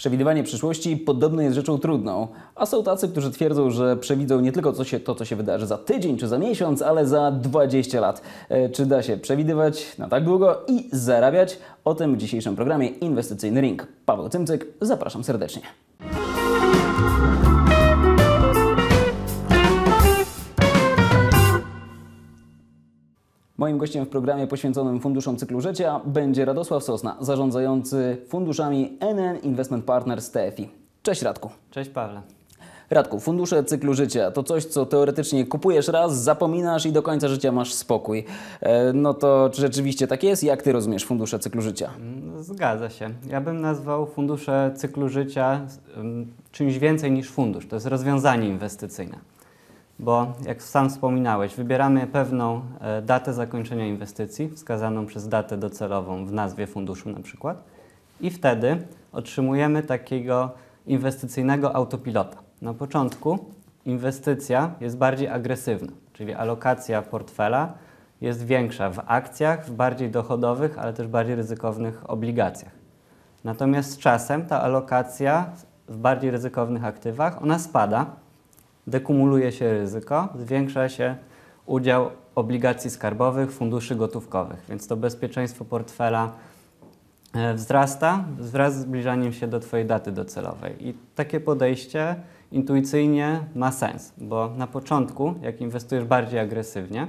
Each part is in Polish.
Przewidywanie przyszłości podobno jest rzeczą trudną, a są tacy, którzy twierdzą, że przewidzą nie tylko to, co się wydarzy za tydzień czy za miesiąc, ale za 20 lat. E, Czy da się przewidywać na tak długo i zarabiać? O tym w dzisiejszym programie Inwestycyjny Ring. Paweł Cymcyk, zapraszam serdecznie. Moim gościem w programie poświęconym funduszom cyklu życia będzie Radosław Sosna, zarządzający funduszami NN Investment Partners TFI. Cześć Radku. Cześć Pawle. Radku, fundusze cyklu życia to coś, co teoretycznie kupujesz raz, zapominasz i do końca życia masz spokój. E, No to czy rzeczywiście tak jest? Jak ty rozumiesz fundusze cyklu życia? Mm, Zgadza się. Ja bym nazwał fundusze cyklu życia ym, czymś więcej niż fundusz. To jest rozwiązanie inwestycyjne. Bo jak sam wspominałeś, wybieramy pewną e, datę zakończenia inwestycji, wskazaną przez datę docelową w nazwie funduszu na przykład, i wtedy otrzymujemy takiego inwestycyjnego autopilota. Na początku inwestycja jest bardziej agresywna, czyli alokacja portfela jest większa w akcjach, w bardziej dochodowych, ale też bardziej ryzykownych obligacjach. Natomiast z czasem ta alokacja w bardziej ryzykownych aktywach, ona spada, dekumuluje się ryzyko, zwiększa się udział obligacji skarbowych, funduszy gotówkowych, więc to bezpieczeństwo portfela e, wzrasta wraz z zbliżaniem się do Twojej daty docelowej. I takie podejście intuicyjnie ma sens, bo na początku, jak inwestujesz bardziej agresywnie,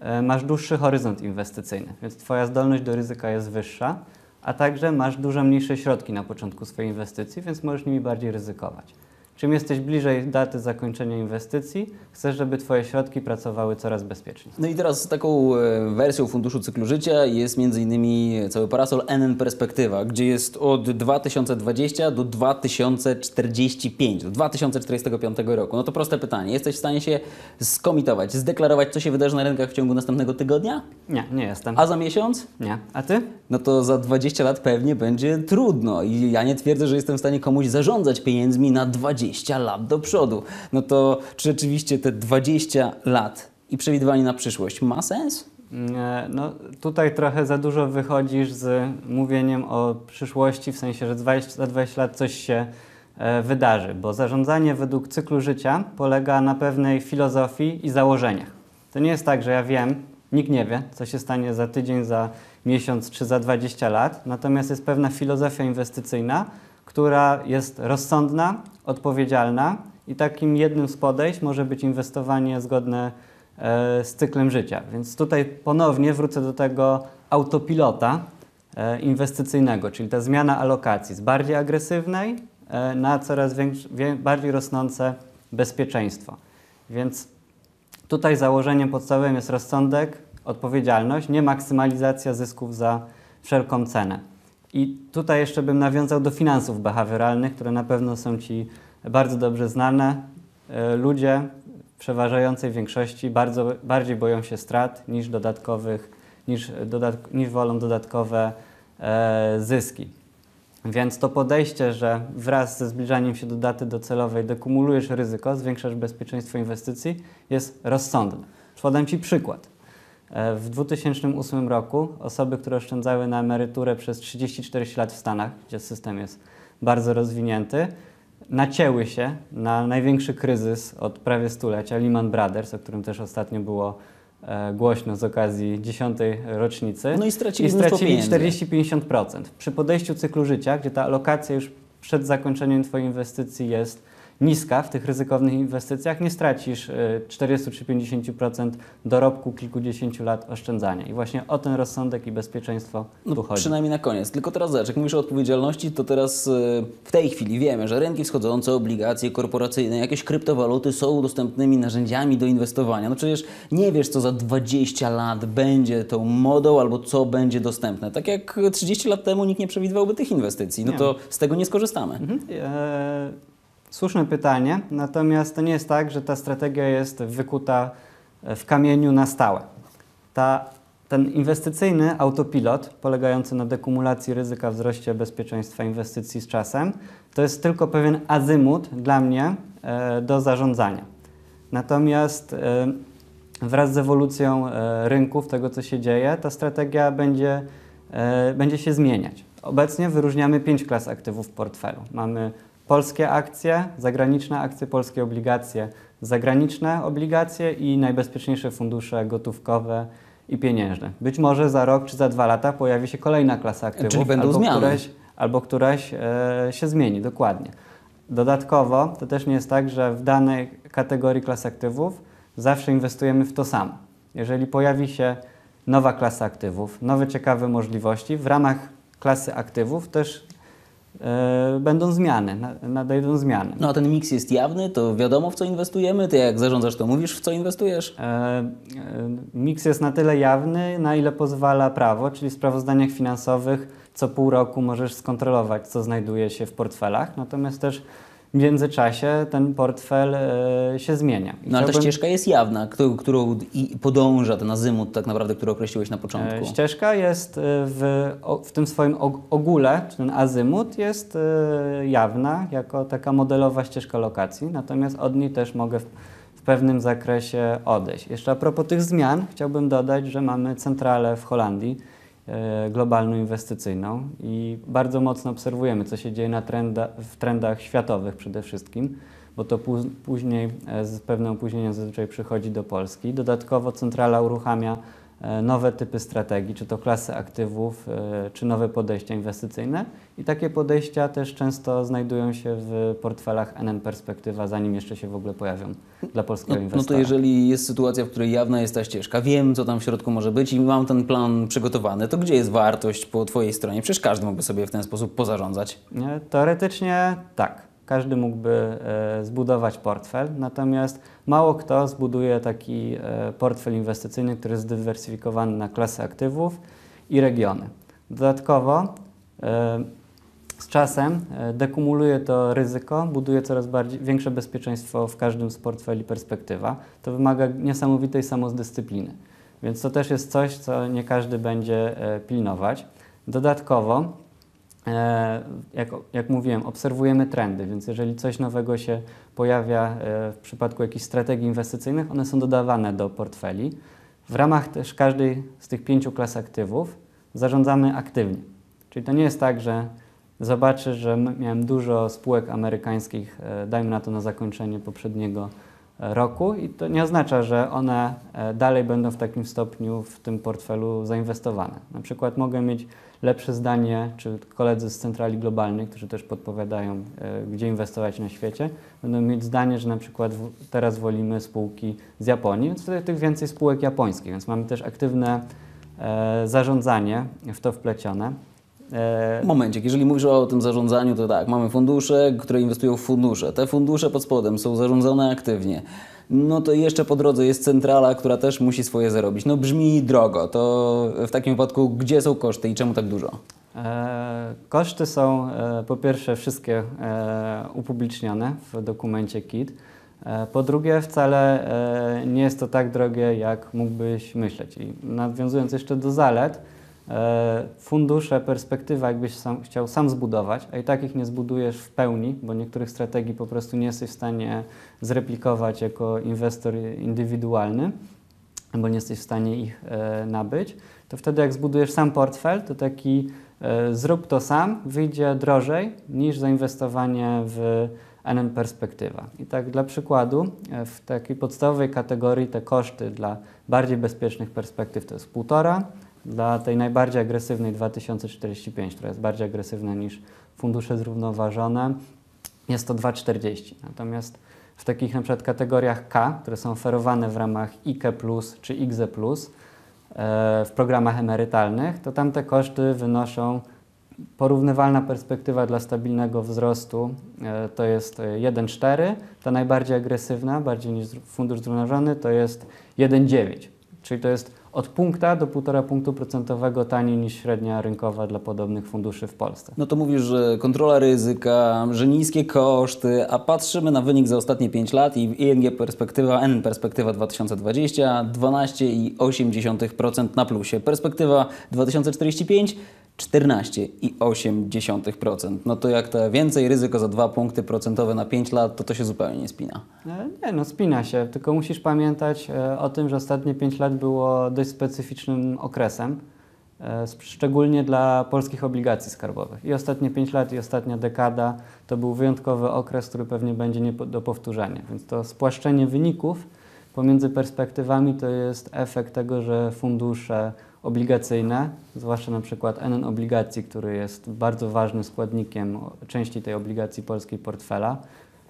e, masz dłuższy horyzont inwestycyjny, więc Twoja zdolność do ryzyka jest wyższa, a także masz dużo mniejsze środki na początku swojej inwestycji, więc możesz nimi bardziej ryzykować. Czym jesteś bliżej daty zakończenia inwestycji, chcesz, żeby Twoje środki pracowały coraz bezpieczniej. No i teraz taką e, wersją funduszu cyklu życia jest innymi cały parasol NN Perspektywa, gdzie jest od 2020 do 2045, do 2045 roku. No to proste pytanie. Jesteś w stanie się skomitować, zdeklarować, co się wydarzy na rynkach w ciągu następnego tygodnia? Nie, nie jestem. A za miesiąc? Nie. A Ty? no to za 20 lat pewnie będzie trudno. I ja nie twierdzę, że jestem w stanie komuś zarządzać pieniędzmi na 20 lat do przodu. No to czy rzeczywiście te 20 lat i przewidywanie na przyszłość ma sens? No, tutaj trochę za dużo wychodzisz z mówieniem o przyszłości, w sensie, że 20, za 20 lat coś się e, wydarzy, bo zarządzanie według cyklu życia polega na pewnej filozofii i założeniach. To nie jest tak, że ja wiem, nikt nie wie, co się stanie za tydzień, za miesiąc czy za 20 lat, natomiast jest pewna filozofia inwestycyjna, która jest rozsądna, odpowiedzialna i takim jednym z podejść może być inwestowanie zgodne e, z cyklem życia. Więc tutaj ponownie wrócę do tego autopilota e, inwestycyjnego, czyli ta zmiana alokacji z bardziej agresywnej e, na coraz większe, bardziej rosnące bezpieczeństwo. Więc tutaj założeniem podstawowym jest rozsądek, odpowiedzialność, nie maksymalizacja zysków za wszelką cenę. I tutaj jeszcze bym nawiązał do finansów behawioralnych, które na pewno są Ci bardzo dobrze znane. E, Ludzie w przeważającej większości bardzo, bardziej boją się strat niż dodatkowych, niż, dodatk niż wolą dodatkowe e, zyski. Więc to podejście, że wraz ze zbliżaniem się do daty docelowej dekumulujesz ryzyko, zwiększasz bezpieczeństwo inwestycji, jest rozsądne. Podam Ci przykład. E, W 2008 roku osoby, które oszczędzały na emeryturę przez 30-40 lat w Stanach, gdzie system jest bardzo rozwinięty, nacięły się na największy kryzys od prawie stulecia, Lehman Brothers, o którym też ostatnio było e, głośno z okazji 10. rocznicy. No i stracili I stracili pieniędzy. 40-50%. Przy podejściu cyklu życia, gdzie ta alokacja już przed zakończeniem Twojej inwestycji jest niska w tych ryzykownych inwestycjach, nie stracisz y, 40 czy 50% dorobku kilkudziesięciu lat oszczędzania. I właśnie o ten rozsądek i bezpieczeństwo tu No, chodzi. przynajmniej na koniec. Tylko teraz zobacz, jak mówisz o odpowiedzialności, to teraz e, w tej chwili wiemy, że rynki wschodzące, obligacje korporacyjne, jakieś kryptowaluty są dostępnymi narzędziami do inwestowania. No przecież nie wiesz, co za 20 lat będzie tą modą albo co będzie dostępne. Tak jak 30 lat temu nikt nie przewidywałby tych inwestycji. No Nie. to z tego nie skorzystamy. Mhm. E, słuszne pytanie, natomiast to nie jest tak, że ta strategia jest wykuta w kamieniu na stałe. Ta, ten inwestycyjny autopilot, polegający na dekumulacji ryzyka, wzroście bezpieczeństwa inwestycji z czasem, to jest tylko pewien azymut dla mnie e, do zarządzania. Natomiast e, wraz z ewolucją e, rynków, tego co się dzieje, ta strategia będzie, e, będzie się zmieniać. Obecnie wyróżniamy pięć klas aktywów w portfelu. Mamy polskie akcje, zagraniczne akcje, polskie obligacje, zagraniczne obligacje i najbezpieczniejsze fundusze gotówkowe i pieniężne. Być może za rok czy za dwa lata pojawi się kolejna klasa aktywów, Czyli będą albo zmiany. któreś, albo któraś e, się zmieni, dokładnie. Dodatkowo to też nie jest tak, że w danej kategorii klas aktywów zawsze inwestujemy w to samo. Jeżeli pojawi się nowa klasa aktywów, nowe ciekawe możliwości, w ramach klasy aktywów też będą zmiany, na, nadejdą zmiany. No a ten miks jest jawny, to wiadomo w co inwestujemy. Ty jak zarządzasz, to mówisz w co inwestujesz? E, e, Miks jest na tyle jawny, na ile pozwala prawo, czyli w sprawozdaniach finansowych co pół roku możesz skontrolować, co znajduje się w portfelach, natomiast też w międzyczasie ten portfel e, się zmienia. I No ale ta ścieżka jest jawna, którą, podąża ten azymut tak naprawdę, który określiłeś na początku. E, Ścieżka jest e, w, w tym swoim og- ogóle, czy ten azymut jest jawna jako taka modelowa ścieżka lokacji, natomiast od niej też mogę w, w pewnym zakresie odejść. Jeszcze a propos tych zmian chciałbym dodać, że mamy centralę w Holandii, globalną inwestycyjną i bardzo mocno obserwujemy, co się dzieje na trenda, w trendach światowych przede wszystkim, bo to pó- później e, z pewnym opóźnieniem zazwyczaj przychodzi do Polski. Dodatkowo centrala uruchamia e, nowe typy strategii, czy to klasy aktywów, e, czy nowe podejścia inwestycyjne. I takie podejścia też często znajdują się w portfelach NN Perspektywa, zanim jeszcze się w ogóle pojawią dla polskiego No, no inwestora. to jeżeli jest sytuacja, w której jawna jest ta ścieżka, wiem co tam w środku może być i mam ten plan przygotowany, to gdzie jest wartość po Twojej stronie? Przecież każdy mógłby sobie w ten sposób pozarządzać. Nie? Teoretycznie tak. Każdy mógłby e, zbudować portfel, natomiast mało kto zbuduje taki e, portfel inwestycyjny, który jest zdywersyfikowany na klasy aktywów i regiony. Dodatkowo e, z czasem dekumuluje to ryzyko, buduje coraz bardziej, większe bezpieczeństwo w każdym z portfeli perspektywa. To wymaga niesamowitej samozdyscypliny, więc to też jest coś, co nie każdy będzie pilnować. Dodatkowo jak, jak mówiłem, obserwujemy trendy, więc jeżeli coś nowego się pojawia e, w przypadku jakichś strategii inwestycyjnych, one są dodawane do portfeli. W ramach też każdej z tych pięciu klas aktywów zarządzamy aktywnie. Czyli to nie jest tak, że zobaczysz, że miałem dużo spółek amerykańskich, e, dajmy na to na zakończenie poprzedniego e, roku i to nie oznacza, że one e, dalej będą w takim stopniu w tym portfelu zainwestowane. Na przykład mogę mieć lepsze zdanie, czy koledzy z centrali globalnej, którzy też podpowiadają, e, gdzie inwestować na świecie, będą mieć zdanie, że na przykład teraz wolimy spółki z Japonii, więc wtedy tych więcej spółek japońskich, więc mamy też aktywne e, zarządzanie w to wplecione. E, Momencik, jeżeli mówisz o tym zarządzaniu, to tak, mamy fundusze, które inwestują w fundusze. Te fundusze pod spodem są zarządzane aktywnie. No to jeszcze po drodze jest centrala, która też musi swoje zarobić. No brzmi drogo. To w takim wypadku gdzie są koszty i czemu tak dużo? E, Koszty są e, po pierwsze wszystkie e, upublicznione w dokumencie KIT. Po drugie, wcale nie jest to tak drogie, jak mógłbyś myśleć. I nawiązując jeszcze do zalet, fundusze, perspektywa, jakbyś sam, chciał sam zbudować, a i tak ich nie zbudujesz w pełni, bo niektórych strategii po prostu nie jesteś w stanie zreplikować jako inwestor indywidualny albo nie jesteś w stanie ich e, nabyć, to wtedy jak zbudujesz sam portfel, to taki e, zrób to sam wyjdzie drożej niż zainwestowanie w NN Perspektywa. I tak dla przykładu, e, w takiej podstawowej kategorii te koszty dla bardziej bezpiecznych perspektyw to jest półtora, dla tej najbardziej agresywnej 2045, która jest bardziej agresywna niż fundusze zrównoważone, jest to 2,40. Natomiast w takich na przykład kategoriach K, które są oferowane w ramach IKE Plus czy IGZE Plus e, w programach emerytalnych, to tam te koszty wynoszą porównywalna perspektywa dla stabilnego wzrostu e, to jest e, 1,4, ta najbardziej agresywna, bardziej niż fundusz zrównoważony, to jest 1,9. Czyli to jest od punkta do 1,5 punktu procentowego taniej niż średnia rynkowa dla podobnych funduszy w Polsce. No to mówisz, że kontrola ryzyka, że niskie koszty, a patrzymy na wynik za ostatnie 5 lat i ING perspektywa, N perspektywa 2020 12,8% na plusie. Perspektywa 2045 14,8%. No to jak to więcej ryzyko za 2 punkty procentowe na 5 lat, to to się zupełnie nie spina. E, Nie, no spina się, tylko musisz pamiętać e, o tym, że ostatnie 5 lat było dość specyficznym okresem e, szczególnie dla polskich obligacji skarbowych. I ostatnie 5 lat, i ostatnia dekada to był wyjątkowy okres, który pewnie będzie nie do powtórzenia. Więc to spłaszczenie wyników pomiędzy perspektywami to jest efekt tego, że fundusze obligacyjne, zwłaszcza na przykład NN obligacji, który jest bardzo ważnym składnikiem części tej obligacji polskiej portfela,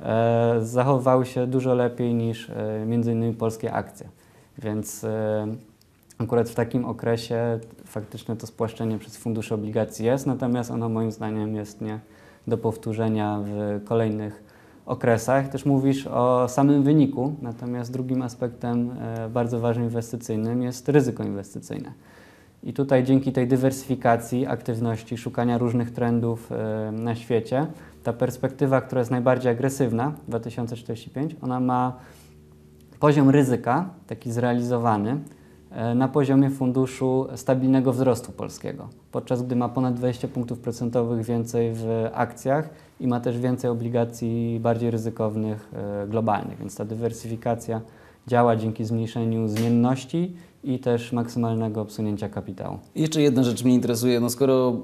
e, zachowały się dużo lepiej niż e, innymi polskie akcje. Więc e, akurat w takim okresie faktycznie to spłaszczenie przez fundusze obligacji jest, natomiast ono moim zdaniem jest nie do powtórzenia w kolejnych okresach. Też mówisz o samym wyniku, natomiast drugim aspektem bardzo ważnym inwestycyjnym jest ryzyko inwestycyjne. I tutaj dzięki tej dywersyfikacji aktywności, szukania różnych trendów e, na świecie, ta perspektywa, która jest najbardziej agresywna, 2045, ona ma poziom ryzyka, taki zrealizowany, e, na poziomie funduszu stabilnego wzrostu polskiego, podczas gdy ma ponad 20 punktów procentowych więcej w akcjach i ma też więcej obligacji bardziej ryzykownych e, globalnych, więc ta dywersyfikacja działa dzięki zmniejszeniu zmienności i też maksymalnego obsunięcia kapitału. Jeszcze jedna rzecz mnie interesuje. No skoro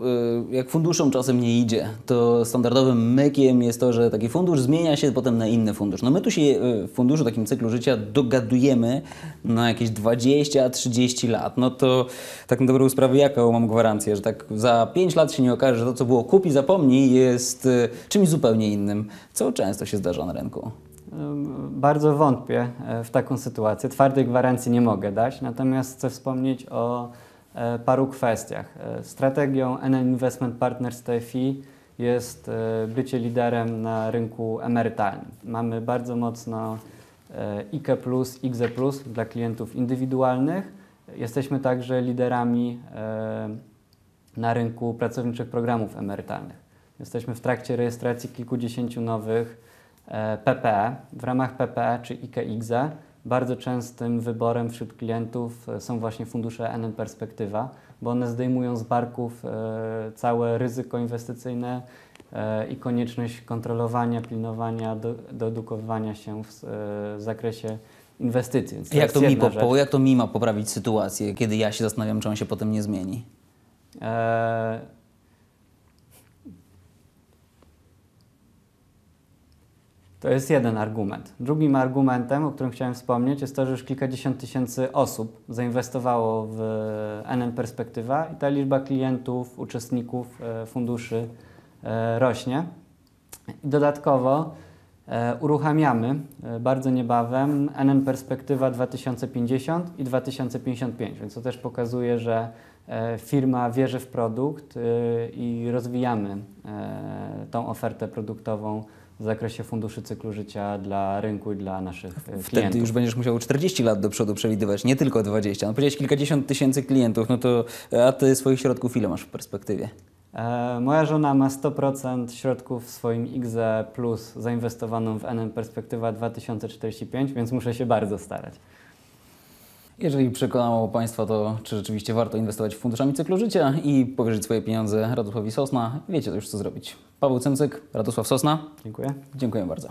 y, jak funduszom czasem nie idzie, to standardowym mykiem jest to, że taki fundusz zmienia się potem na inny fundusz. No my tu się y, w funduszu, takim cyklu życia dogadujemy na jakieś 20-30 lat. No to tak na dobrą sprawę jaką mam gwarancję, że tak za 5 lat się nie okaże, że to co było kup i zapomnij jest y, czymś zupełnie innym. Co często się zdarza na rynku. Bardzo wątpię e, w taką sytuację. Twardej gwarancji nie mogę dać, natomiast chcę wspomnieć o e, paru kwestiach. E, Strategią NN Investment Partners TFI jest bycie liderem na rynku emerytalnym. Mamy bardzo mocno IKE IGZE dla klientów indywidualnych. Jesteśmy także liderami na rynku pracowniczych programów emerytalnych. Jesteśmy w trakcie rejestracji kilkudziesięciu nowych PPE. W ramach PPE czy IKE-IGZE bardzo częstym wyborem wśród klientów e, są właśnie fundusze NN Perspektywa, bo one zdejmują z barków e, całe ryzyko inwestycyjne e, i konieczność kontrolowania, pilnowania, do, doedukowywania się w, e, zakresie inwestycji. Więc Jak to, mi po, po, jak to mi ma poprawić sytuację, kiedy ja się zastanawiam, czy on się potem nie zmieni? To jest jeden argument. Drugim argumentem, o którym chciałem wspomnieć, jest to, że już kilkadziesiąt tysięcy osób zainwestowało w NN Perspektywa i ta liczba klientów, uczestników e, funduszy e, rośnie. Dodatkowo e, uruchamiamy e, bardzo niebawem NN Perspektywa 2050 i 2055, więc to też pokazuje, że e, firma wierzy w produkt e, i rozwijamy e, tą ofertę produktową w zakresie funduszy cyklu życia dla rynku i dla naszych e, Wtedy klientów. już będziesz musiał 40 lat do przodu przewidywać, nie tylko 20. No powiedziałeś kilkadziesiąt tysięcy klientów, no to a ty swoich środków ile masz w perspektywie? E, moja żona ma 100% środków w swoim IGZE Plus zainwestowaną w NN Perspektywa 2045, więc muszę się bardzo starać. Jeżeli przekonało Państwa to, czy rzeczywiście warto inwestować w funduszami cyklu życia i powierzyć swoje pieniądze Radosławowi Sosna, wiecie już co zrobić. Paweł Cymcyk, Radosław Sosna, Dziękuję. dziękuję bardzo.